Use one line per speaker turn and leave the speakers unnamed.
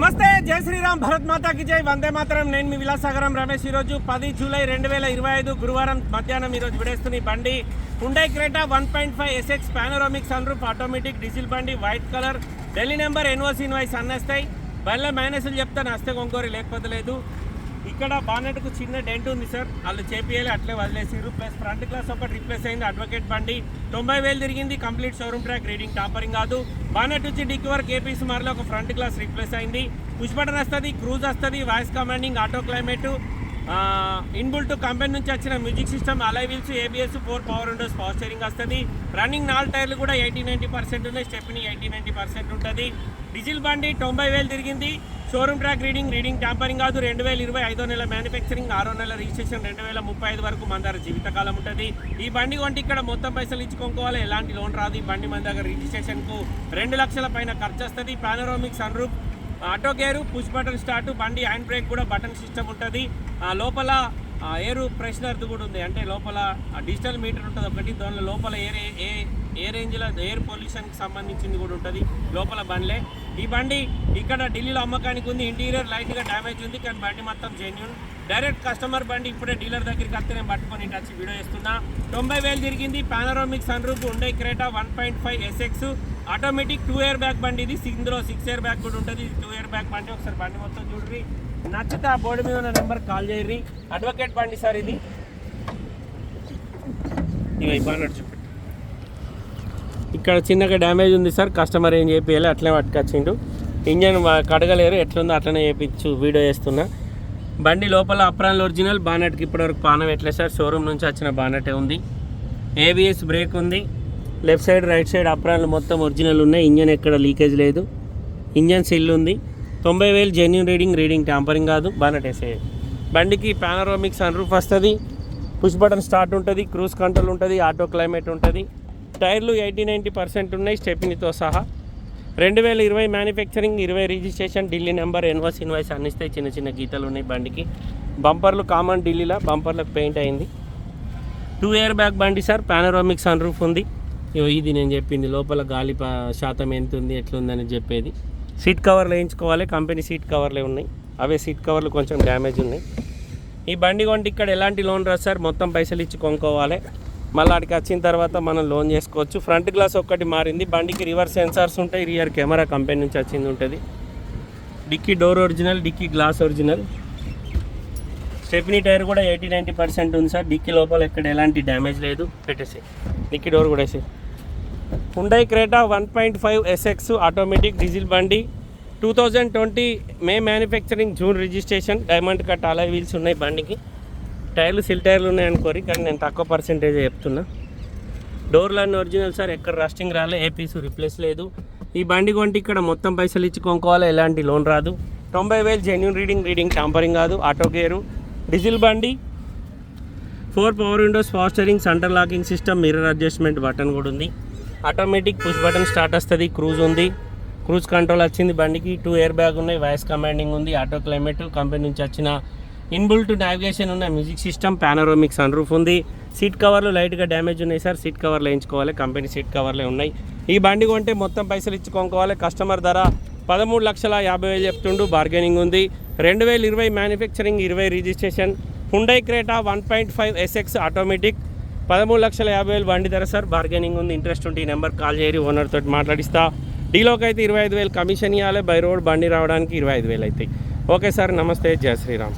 నమస్తే జై శ్రీరామ్ భరత్ మాతాకి జై. వందే మాతరం. నేను మీ విలాసాగరం రమేష్. ఈరోజు పది జూలై రెండు వేల ఇరవై ఐదు గురువారం మధ్యాహ్నం ఈరోజు విడేస్తున్న బండి Hyundai Creta one point five SX panoramic sunroof automatic diesel బండి white colour Delhi number NOC invoice అన్నేస్తాయి. బల్ల మైనస్లు చెప్తాను అస్తే కొంకోరి లేకపోతే లేదు. ఇక్కడ బానెట్కు చిన్న డెంట్ ఉంది సార్. వాళ్ళు చేపియాలి అట్లే వదిలేసారు ప్లస్ ఫ్రంట్ గ్లాస్ ఒకటి రిప్లేస్ అయింది అడ్వకేట్ బండి. తొంభై వేలు తిరిగింది complete showroom track reading tampering కాదు. బానెట్ వచ్చి డిక్కి వరకు ఏపీసీ మరలో ఒక ఫ్రంట్ గ్లాస్ రిప్లేస్ అయింది. పుష్ బటన్ వస్తుంది క్రూజ్ వస్తుంది voice commanding auto climate. Inbuilt company నుంచి వచ్చిన music system alloy wheels ABS four power windows power steering వస్తుంది. రన్నింగ్ నాలుగు టైర్లు కూడా ఎయిటీ నైంటీ పర్సెంట్ ఉన్నాయి. స్టెప్ని ఎయిటీ నైంటీ పర్సెంట్ ఉంటుంది. డీజిల్ బండి తొంభై వేలు తిరిగింది. Showroom track reading reading tampering కాదు. రెండు వేల ఇరవై ఐదో నెల మ్యానుఫ్యాక్చరింగ్ ఆరో నెల రిజిస్ట్రేషన్ రెండు వేల ముప్పై ఐదు వరకు మన దగ్గర జీవితకాలం ఉంటుంది. ఈ బండి కొంటే ఇక్కడ మొత్తం పైసలు ఇచ్చుకోవాలి ఎలాంటి లోన్ రాదు. ఈ బండి మన దగ్గర రిజిస్ట్రేషన్కు రెండు లక్షల పైన ఖర్చు వస్తుంది. Panoramic sun roof auto gear push button start బండి హ్యాండ్ బ్రేక్ కూడా బటన్ సిస్టమ్ ఉంటుంది. లోపల ఆ ఎయిర్ ప్రెషనర్ది కూడా ఉంది. అంటే లోపల ఆ డిజిటల్ మీటర్ ఉంటుంది ఒకటి. దానిలో లోపల ఏ ఏ ఏ రేంజ్లో ఎయిర్ పొల్యూషన్కి సంబంధించింది కూడా ఉంటుంది. లోపల బండ్లే. ఈ బండి ఇక్కడ ఢిల్లీలో అమ్మకానికి ఉంది. ఇంటీరియర్ లైట్గా డ్యామేజ్ ఉంది. కానీ బండి మొత్తం జెన్యున్ డైరెక్ట్ కస్టమర్ బండి ఇప్పుడే డీలర్ దగ్గరికి వస్తే నేను పట్టుకొని టచ్ వచ్చి వీడియో చేస్తున్నా. తొంభై వేలు తిరిగింది. పానరోమిక్ సన్ రూప్ ఉండే Creta one point five SX automatic two year back బండి ఇది. ఇందులో సిక్స్ ఇయర్ బ్యాక్ కూడా ఉంటుంది. టూ ఇయర్ బ్యాక్ బండి. ఒకసారి బండి మొత్తం చూడ్రి. నచ్చితే ఆ బోర్డు మీద ఉన్న నెంబర్ కాల్ చేయరి అడ్వకేట్ బండి సార్ ఇది. ఇవి బాగా ఇక్కడ చిన్నగా డ్యామేజ్ ఉంది సార్. కస్టమర్ ఏం చేయాలి అట్లనే పట్టుకొచ్చిండు. ఇంజన్ కడగలేరు ఎట్లుందో అట్లనే చేయించు వీడియో చేస్తున్నా. బండి లోపల అప్రాన్లు ఒరిజినల్ బానెట్కి ఇప్పటివరకు పానం ఎట్లే సార్. షోరూమ్ నుంచి వచ్చిన బానెటే ఉంది. ఏబిఎస్ బ్రేక్ ఉంది. లెఫ్ట్ సైడ్ రైట్ సైడ్ అప్రాన్లు మొత్తం ఒరిజినల్ ఉన్నాయి. ఇంజన్ ఎక్కడ లీకేజ్ లేదు. ఇంజన్ సిల్ ఉంది. తొంభై వేలు జెన్యున్ రీడింగ్ రీడింగ్ ట్యాంపరింగ్ కాదు బానెట్ వేసే బండికి పానరోమిక్ సన్ రూఫ్ వస్తుంది పుష్ బటన్ స్టార్ట్ ఉంటుంది క్రూజ్ కంట్రోల్ ఉంటుంది ఆటో క్లైమేట్ ఉంటుంది. టైర్లు ఎయిటీ నైంటీ పర్సెంట్ ఉన్నాయి స్టెప్నీతో సహా. రెండు వేల ఇరవై మ్యానుఫ్యాక్చరింగ్ ఇరవై రిజిస్ట్రేషన్ ఢిల్లీ నెంబర్ ఎన్వాస్ ఇన్వాయిస్ అందిస్తాయి చిన్న చిన్న గీతలు ఉన్నాయి బండికి. బంపర్లు కామన్ ఢిల్లీలో బంపర్లకు పెయింట్ అయింది. టూ ఇయర్ బ్యాక్ బండి సార్ పానరోమిక్ సన్ రూఫ్ ఉంది. ఇగో ఇది నేను చెప్పింది లోపల గాలి శాతం ఎంత ఉంది ఎట్లుందని చెప్పేది. సీట్ కవర్లు వేయించుకోవాలి కంపెనీ సీట్ కవర్లే ఉన్నాయి. అవే సీట్ కవర్లు కొంచెం డ్యామేజ్ ఉన్నాయి. ఈ బండి కొంటే ఇక్కడ ఎలాంటి లోన్ రాదు సార్? మొత్తం పైసలు ఇచ్చి కొనుక్కోవాలి. మళ్ళీ అక్కడికి వచ్చిన తర్వాత మనం లోన్ చేసుకోవచ్చు. ఫ్రంట్ గ్లాస్ ఒక్కటి మారింది. బండికి రివర్స్ సెన్సార్స్ ఉంటాయి. రియర్ కెమెరా కంపెనీ నుంచి వచ్చింది ఉంటుంది. Dicky door original dicky glass original. Stepney tyre కూడా ఎయిటీ నైంటీ పర్సెంట్ ఉంది సార్. డిక్కీ లోపల ఎక్కడ ఎలాంటి డ్యామేజ్ లేదు. పెట్టేసి డిక్కీ డోర్ కూడా వేసి Hyundai Creta one point five SX automatic diesel బండి two thousand twenty May manufacturing June registration diamond cut alloy wheels ఉన్నాయి బండికి. టైర్లు సిల్ టైర్లు ఉన్నాయి అనుకోరి కానీ నేను తక్కువ పర్సెంటేజ్ చెప్తున్నా. డోర్లు అన్ని ఒరిజినల్ సార్ ఎక్కడ రస్టింగ్ రాలే ఏ పీసు రిప్లేస్ లేదు. ఈ బండి కొంటే ఇక్కడ మొత్తం పైసలు ఇచ్చి కొనుక్కోవాలి ఎలాంటి లోన్ రాదు. తొంభై వేలు జెన్యున్ రీడింగ్ రీడింగ్ టాంపరింగ్ కాదు ఆటో గేరు డీజిల్ బండి. Four power windows power steering centre locking system mirror adjustment button కూడా ఉంది. ఆటోమేటిక్ పుష్ బటన్ స్టార్ట్ వస్తుంది క్రూజ్ ఉంది. క్రూజ్ కంట్రోల్ వచ్చింది బండికి టూ ఎయిర్ బ్యాగ్ ఉన్నాయి వాయిస్ కమాండింగ్ ఉంది ఆటో క్లైమేట్ కంపెనీ నుంచి వచ్చిన ఇన్బుల్ట్ నావిగేషన్ ఉన్న music system panoramic sun roof ఉంది సీట్ కవర్లు లైట్గా డ్యామేజ్ ఉన్నాయి సార్ సీట్ కవర్లు వేయించుకోవాలి కంపెనీ సీట్ కవర్లే ఉన్నాయి. ఈ బండి కొంటే మొత్తం పైసలు ఇచ్చుకోవాలి కొనుక్కోవాలి. కస్టమర్ ధర పదమూడు లక్షల యాభై వేలు చెప్తుండు బార్గెనింగ్ ఉంది. రెండు వేల ఇరవై మ్యానుఫ్యాక్చరింగ్ ఇరవై registration Hyundai Creta one point five SX automatic పదమూడు లక్షల యాభై వేలు బండి ధర సార్. బార్గెనింగ్ ఉంది ఇంట్రెస్ట్ ఉంటే ఈ నెంబర్ కాల్ చేయరు ఓనర్ తోటి మాట్లాడిస్తా. డీలోకి అయితే ఇరవై ఐదు వేలు కమిషన్ ఇవ్వాలి బై రోడ్ బండి రావడానికి ఇరవై ఐదు వేలు అవుతాయి ఓకే సార్ నమస్తే. జయ శ్రీరామ్.